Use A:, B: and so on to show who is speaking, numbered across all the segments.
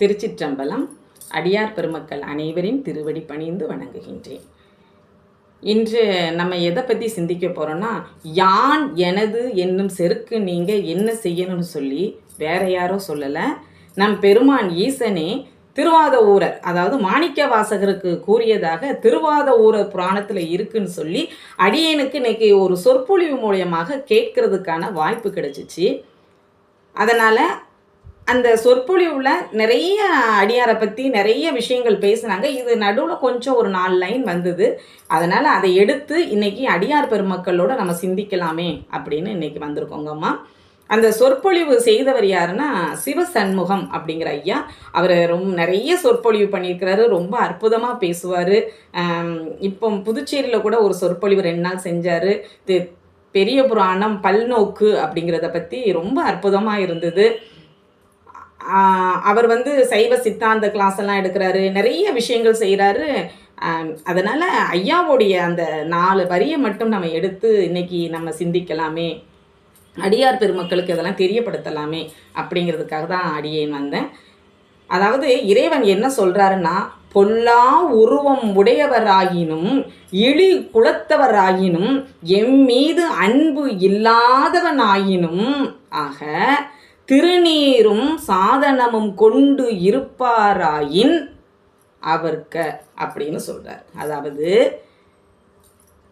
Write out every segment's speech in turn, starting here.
A: திருச்சிற்றம்பலம் அடியார் பெருமக்கள் அனைவரின் திருவடி பணிந்து வணங்குகின்றேன். இன்று நம்ம எதை பற்றி சிந்திக்க போகிறோன்னா யான் எனது என்னும் செருக்கு நீங்கள் என்ன செய்யணும்னு சொல்லி வேற யாரோ சொல்லலை. நம் பெருமான் ஈசனே திருவாத ஊரர் அதாவது மாணிக்க வாசகருக்கு கூறியதாக திருவாத ஊரர் புராணத்தில் இருக்குன்னு சொல்லி அடியனுக்கு இன்னைக்கு ஒரு சொற்பொழிவு மூலியமாக கேட்கறதுக்கான வாய்ப்பு கிடைச்சிச்சு. அதனால் அந்த சொற்பொழிவில் நிறைய அடியாரை பற்றி நிறைய விஷயங்கள் பேசுனாங்க. இது நடுவில் கொஞ்சம் ஒரு நாலு லைன் வந்தது. அதனால் அதை எடுத்து இன்றைக்கி அடியார் பெருமக்களோடு நம்ம சிந்திக்கலாமே அப்படின்னு இன்னைக்கு வந்திருக்கோங்கம்மா அந்த சொற்பொழிவு செய்தவர் யாருன்னா சிவசண்முகம் அப்படிங்கிற ஐயா. அவர் ரொம்ப நிறைய சொற்பொழிவு பண்ணியிருக்கிறாரு. ரொம்ப அற்புதமாக பேசுவார். இப்போ புதுச்சேரியில் கூட ஒரு சொற்பொழிவு ரெண்டு நாள் செஞ்சார். பெரிய புராணம் பல்நோக்கு அப்படிங்கிறத பற்றி ரொம்ப அற்புதமாக இருந்தது. அவர் வந்து சைவ சித்தாந்த கிளாஸ் எல்லாம் எடுக்கிறாரு நிறைய விஷயங்கள் செய்கிறாரு அதனால் ஐயாவுடைய அந்த நாலு வரியை மட்டும் நம்ம எடுத்து இன்னைக்கு நம்ம சிந்திக்கலாமே. அடியார் பெருமக்களுக்கு இதெல்லாம் தெரியப்படுத்தலாமே அப்படிங்கிறதுக்காக தான் அடியேன் வந்தேன். அதாவது இறைவன் என்ன சொல்கிறாருன்னா பொல்லா உருவம் உடையவராகினும் இழி குலத்தவராகினும் எம் மீது அன்பு இல்லாதவனாயினும் ஆக திருநீரும் சாதனமும் கொண்டு இருப்பாராயின் அவர்க்க அப்படின்னு சொல்கிறார் அதாவது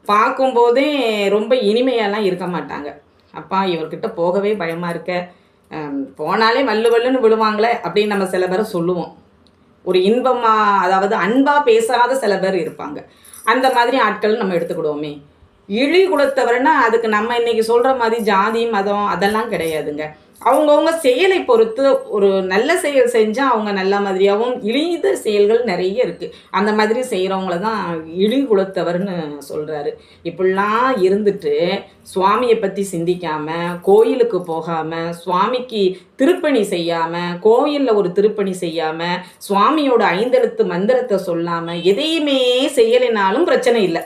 A: பார்க்கும்போதே ரொம்ப இனிமையெல்லாம் இருக்க மாட்டாங்க. அப்பா இவர்கிட்ட போகவே பயமாக இருக்க. போனாலே வல்லு வல்லுன்னு விழுவாங்களே அப்படின்னு நம்ம சில பேரை சொல்லுவோம். ஒரு இன்பமாக அதாவது அன்பாக பேசாத சில பேர் இருப்பாங்க. அந்த மாதிரி ஆட்கள் நம்ம எடுத்துக்கிடுவோமே. இழி குலத்தவர்னா அதுக்கு நம்ம இன்னைக்கு சொல்கிற மாதிரி ஜாதி மதம் அதெல்லாம் கிடையாதுங்க. அவங்கவுங்க செயலை பொறுத்து ஒரு நல்ல செயல் செஞ்சால் அவங்க நல்ல மாதிரியாகவும் இழிந்த செயல்கள் நிறைய இருக்குது அந்த மாதிரி செய்கிறவங்கள தான் இழி குலத்தவர்னு சொல்கிறாரு இப்படிலாம் இருந்துட்டு சுவாமியை பற்றி சிந்திக்காமல் கோயிலுக்கு போகாமல் சுவாமிக்கு திருப்பணி செய்யாமல் கோயிலில் ஒரு திருப்பணி செய்யாமல் சுவாமியோட ஐந்தெழுத்து மந்திரத்தை சொல்லாமல் எதையுமே செய்யலைனாலும் பிரச்சனை இல்லை.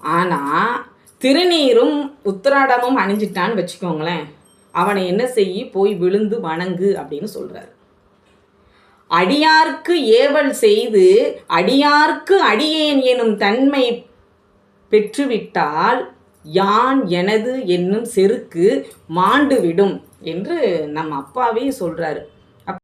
A: ஆனால் திருநீரும் உத்திராடமும் அணிஞ்சிட்டான்னு வச்சுக்கோங்களேன். அவனை என்ன செய்யி போய் விழுந்து வணங்கு அப்படின்னு சொல்கிறார் அடியார்க்கு ஏவல் செய்து அடியார்க்கு அடியேன் எனும் தன்மை பெற்றுவிட்டால் யான் எனது என்னும் செருக்கு மாண்டுவிடும் என்று நம் அப்பாவே சொல்கிறாரு